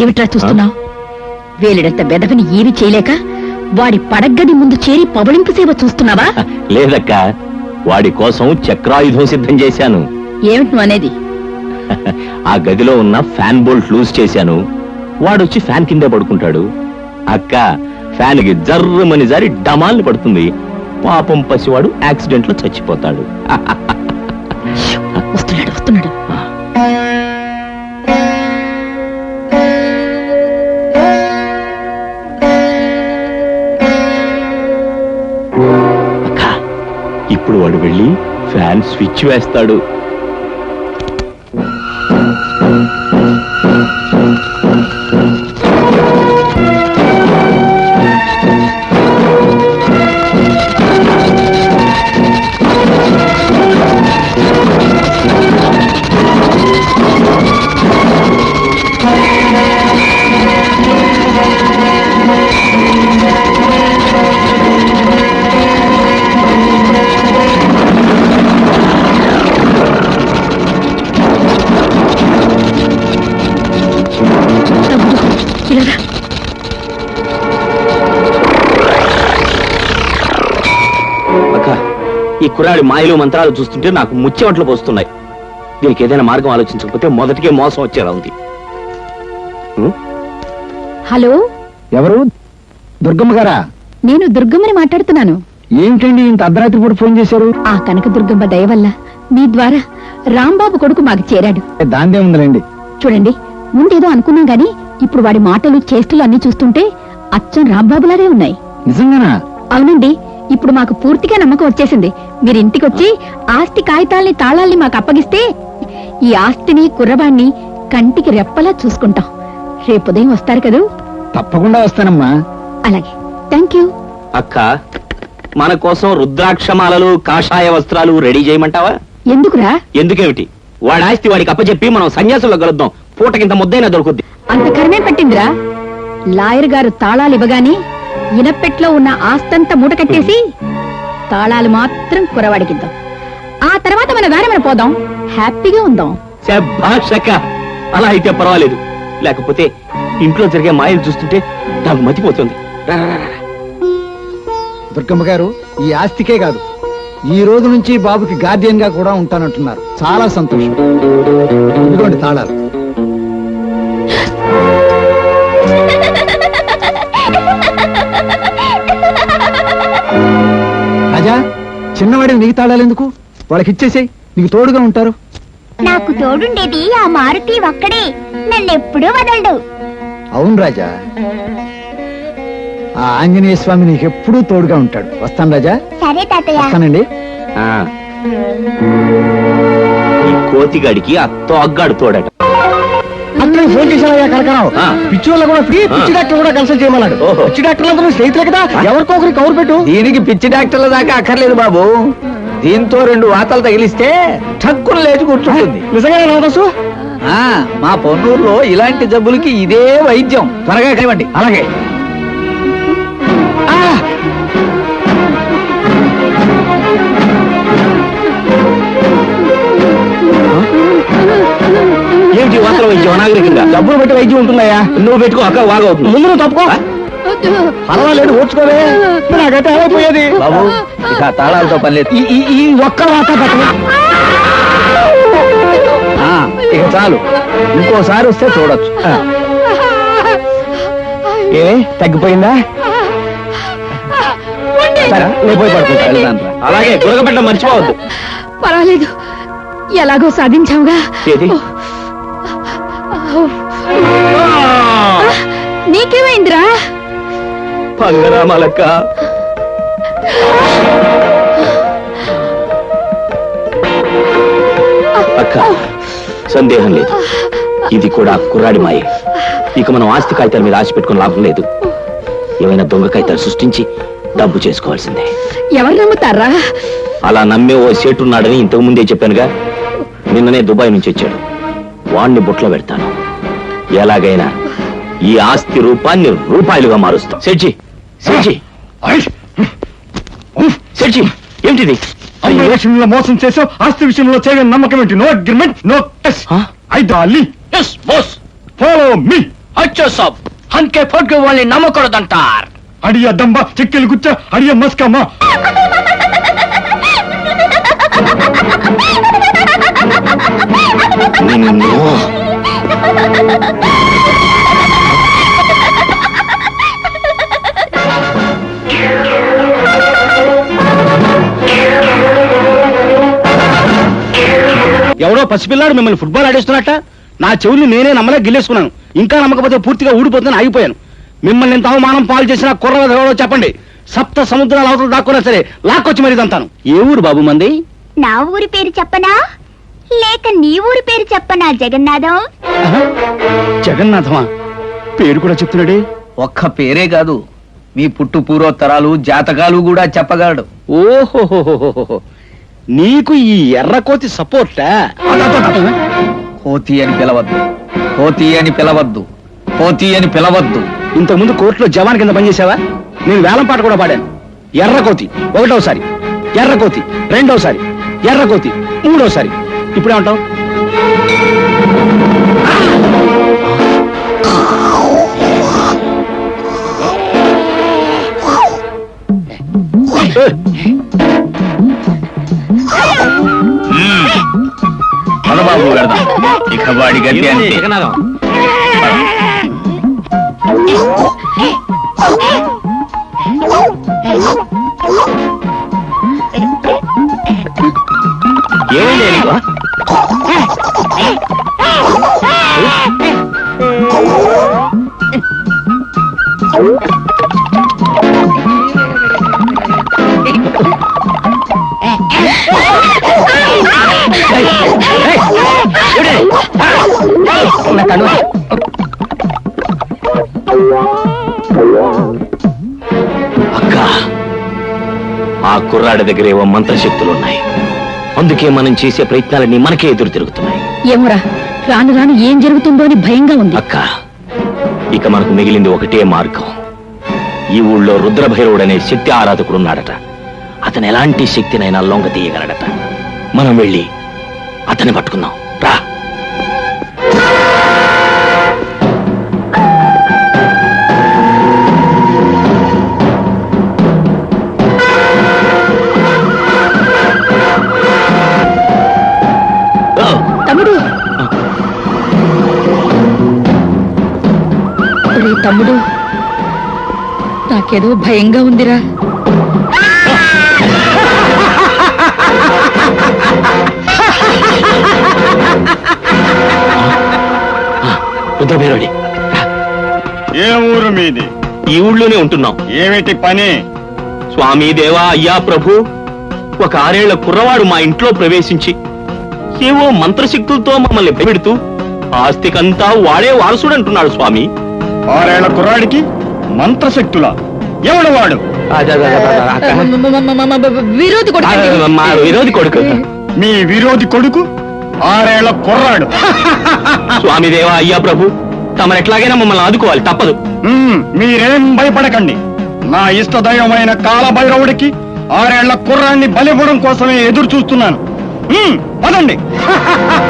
ఏమిట్రా చూస్తున్నావు? వేలిడంత బెదవిని ఏమి చేయలేక వాడి పడగ్గది ముందు చేరి పవళింపు సేవ చూస్తున్నావా? లేదక్క. వాడి కోసం చక్రాయుధం సిద్ధం చేశాను. ఏమిటి అనేది? ఆ గదిలో ఉన్న ఫ్యాన్ బోల్ట్ లూజ్ చేశాను. వాడొచ్చి ఫ్యాన్ కిందే పడుకుంటాడు. అక్క ఫ్యాన్కి జర్రమని జారి డమాల్ని పడుతుంది. పాపం పసివాడు యాక్సిడెంట్లో చచ్చిపోతాడు. వస్తున్నాడు వస్తున్నాడు. ఇప్పుడు వాడు వెళ్ళి ఫ్యాన్ స్విచ్ వేస్తాడు. తమ్ముడు, ఇలా రా. అక్క ఈ కుర్రాడి మాయలు మంత్రాలు చూస్తుంటే నాకు ముచ్చెమట్లు పోస్తున్నాయి. దీనికి ఏదైనా మార్గం ఆలోచించకపోతే మొదటికే మోసం వచ్చేలా ఉంది? హలో? ఎవరు? దుర్గమ్మ గారా? నేను దుర్గమ్మని మాట్లాడుతున్నాను. ఏంటండి ఇంత అర్ధరాత్రి పూట ఫోన్ చేశారు? ఆ కనక దుర్గమ్మ దయ వల్ల మీ ద్వారా రాంబాబు కొడుకు మాకు చేరాడు. దాందే ఉందిలేండి చూడండి ముందేదో అనుకున్నాం గాని ఇప్పుడు వాడి మాటలు చేష్టలు అన్ని చూస్తుంటే అచ్చం రాంబాబులాగే ఉన్నాయి. నిజంగానా? అవునండి ఇప్పుడు మాకు పూర్తిగా నమ్మకం వచ్చేసింది. మీరు ఇంటికొచ్చి ఆస్తి కాగితాల్ని తాళాల్ని మాకు అప్పగిస్తే ఈ ఆస్తిని కుర్రబాన్ని కంటికి రెప్పలా చూసుకుంటాం. రేపు ఉదయం వస్తారు కదూ? తప్పకుండా వస్తానమ్మా. అలాగే. Thank you. అక్క మన కోసం రుద్రాక్షమాలలు కాషాయ వస్త్రాలు రెడీ చేయమంటావా? ఎందుకురా? ఎందుకేమిటి? వాడి ఆస్తి వాడికి అప్పచెప్పి మనం సన్యాసంలో కలుద్దాం. పూటకింత ముద్దైనా దొరుకుద్ది. అంత కర్మే పట్టిందిరా. లాయర్ గారు తాళాలు ఇవ్వగాని ఇనపెట్లో ఉన్న ఆస్తంతా మూట కట్టేసి తాళాలు మాత్రం కురవాడికిద్దాం. ఆ తర్వాత మన దారి మన పోదాం. హ్యాపీగా ఉందాం. అలా అయితే పర్వాలేదు. లేకపోతే ఇంట్లో జరిగే మాయలు చూస్తుంటే నాకు మతిపోతుంది. రా, రా, రా, రా. దుర్గమ్మ గారు ఈ ఆస్తికే కాదు. ఈ రోజు నుంచి బాబుకి గార్డియన్గా కూడా ఉంటానంటున్నారు. చాలా సంతోషం. ఇదిగోండి తాళాలు. రాజా చిన్నవాడికి నీకు తాళాలు ఎందుకు? వాళ్ళకి ఇచ్చేసేయ్ నీకు తోడుగా ఉంటారు. నాకు తోడుండేది ఆ మారుతి ఒక్కడే. నన్నెప్పుడూ వదలడు. అవును రాజా. ఆ ఆంజనేయ స్వామి నీకు ఎప్పుడూ తోడుగా ఉంటాడు. వస్తాను రాజా? సరే తాతయ్య. వస్తానండి. ఆ. ఈ కోతిగాడికి ఆ తోగ్గాడు తోడట. ఫోన్ చేశావయ్యా కనకరావు ఆ. పిచ్చి వాళ్ళ కూడా ఫ్రీ పిచ్చి డాక్టర్ కూడా కన్సల్ట్ చేయమన్నాడు. ఓహో. పిచ్చి డాక్టర్ అందరూ స్నేహితులే కదా? ఎవరికో ఒకరికి కౌరు పెట్టు. దీనికి పిచ్చి డాక్టర్ల దాకా అక్కర్లేదు బాబు. దీంతో రెండు వాతలు తగిలిస్తే ఠక్కును లేచి కూర్చుంటుంది. నిజంగా ఆ, మా పొన్నూరులో ఇలాంటి జబ్బులకి ఇదే వైద్యం. త్వరగా కలవండి. అలాగే! ఏమిటి వాసన వైద్యం? అనాగరికంగా. డబ్బులు పెట్టి వైద్యం ఉంటుందయ్యా నువ్వు పెట్టుకో అక్క వాగవుతుంది ముందు నువ్వు తప్పుకో. పర్వాలేదు ఓడ్చుకోవే నాకైతే అయిపోయేది బాబు ఇక తాళాలతో పని లేదు. ఈ ఒక్క వాత ఇక చాలు. ఇంకోసారి వస్తే చూడొచ్చు. ఏ తగ్గిపోయిందా? సరే నేను పోయి పడుకుంటా వెళ్దాను రా. అలాగే గురగబెట్టడం మర్చిపోవద్దు. పర్వాలేదు. ఎలాగో సాధించావుగా. ఏది? నీకేమైందిరా? పంగరామాలక్క. అక్క సందేహం లేదు. ఇది కూడా కుర్రాడి మాయే. ఇక మనం ఆస్తి కాగితాల మీద ఆశ పెట్టుకుని లాభం లేదు. ఏమైనా దొంగ కాగితాలు సృష్టించి డబ్బు చేసుకోవాల్సిందే. ఎవరు నమ్ముతారా? అలా నమ్మే ఓ సేటు ఉన్నాడని ఇంతకు ముందే చెప్పానుగా? నిన్ననే దుబాయ్ నుంచి వచ్చాడు. వాణ్ణి బుట్లో పెడతాను. ఎలాగైనా ఈ ఆస్తి రూపాన్ని రూపాయలుగా మారుస్తా. సెడ్జి సెడ్జి సెడ్జి విషయంలో మోసం చేసావు ఆస్తి విషయంలో చేయని నమ్మకం ఏంటి? No agreement no test? I Dolly yes boss follow me అచ్చో సాబ్ హన్కే ఫోట్కే వాళ్ళని నమ్మకూడదంటార్. అడియ దంబ చెక్కెలు గుచ్చ అడియ మస్కమ్మ. ఎవడో పసిపిల్లాడు మిమ్మల్ని ఫుట్బాల్ ఆడేస్తున్నట్ట? నా చెవుల్ని నేనే నమ్మలే గిల్లేసుకున్నాను. ఇంకా నమ్మకపోతే పూర్తిగా ఊడిపోతుందని ఆగిపోయాను. మిమ్మల్ని ఎంత అవమానం పాలు చేసిన కుర్ర ఎవడో చెప్పండి. సప్త సముద్రాల అవతల దాక్కున్నా సరే లాక్కొచ్చి మరీ తంతాను ఏ ఊరు బాబు మంది? నా ఊరి పేరు చెప్పనా? లేక నీ ఊరి పేరు చెప్పనా జగన్నాథం? జగన్నాథమా? పేరు కూడా చెప్తున్నాడే? ఒక్క పేరే కాదు. మీ పుట్టు పూర్వోత్తరాలు జాతకాలు కూడా చెప్పగలడు. ఓహోహోహోహో నీకు ఈ ఎర్రకోతి సపోర్టా? కోతి అని పిలవద్దు. కోతి అని పిలవద్దు. కోతి అని పిలవద్దు. ఇంతకుముందు కోర్టులో జవాన్ కింద పనిచేసావా నేను వేలం పాట కూడా పాడాను ఎర్రకోతి ఒకటోసారి ఎర్రకోతి రెండోసారి ఎర్రకోతి మూడోసారి ఇప్పుడేమంటావు మనబాబు వెళదాం ఇక వాడి గతి అంతే జగన్నాథం ఏమైంది నీకు? అక్క ఆ కుర్రాడి దగ్గర ఏవో మంత్రశక్తులు ఉన్నాయి అందుకే మనం చేసే ప్రయత్నాలన్నీ మనకే ఎదురు తిరుగుతున్నాయి. ఏమోరా రాను రాను ఏం జరుగుతుందో అని భయంగా ఉంది. అక్క ఇక మనకు మిగిలింది ఒకటే మార్గం. ఈ ఊళ్ళో రుద్రభైరవుడు అనే శక్తి ఆరాధకుడు ఉన్నాడట అతను ఎలాంటి శక్తినైనా లొంగ తీయగలడట మనం వెళ్ళి అతన్ని పట్టుకుందాం. రా. నాకేదో భయంగా ఉందిరా. ఏ ఊరు మీది? ఈ ఊళ్ళోనే ఉంటున్నాం. ఏమిటి పని? స్వామి దేవా అయ్యా ప్రభు ఒక ఆరేళ్ళ కుర్రవాడు మా ఇంట్లో ప్రవేశించి ఏవో మంత్రశక్తులతో మమ్మల్ని భయపెడుతూ ఆస్తికంతా వాడే వారసుడు అంటున్నాడు స్వామి. ఆరేళ్ళ కుర్రాడికి మంత్రశక్తుల? ఎవడు వాడు? విరోధి ఆ, మా విరోధి కొడుకు. మీ విరోధి కొడుకు ఆరేళ్ళ కుర్రాడు. స్వామి దేవా అయ్యా ప్రభు తమరెట్లాగైనా మమ్మల్ని ఆదుకోవాలి తప్పదు. మీరేం భయపడకండి. నా ఇష్టదైవమైన కాలభైరవుడికి ఆరేళ్ళ కుర్రాన్ని బలివ్వడం కోసమే ఎదురు చూస్తున్నాను పదండి.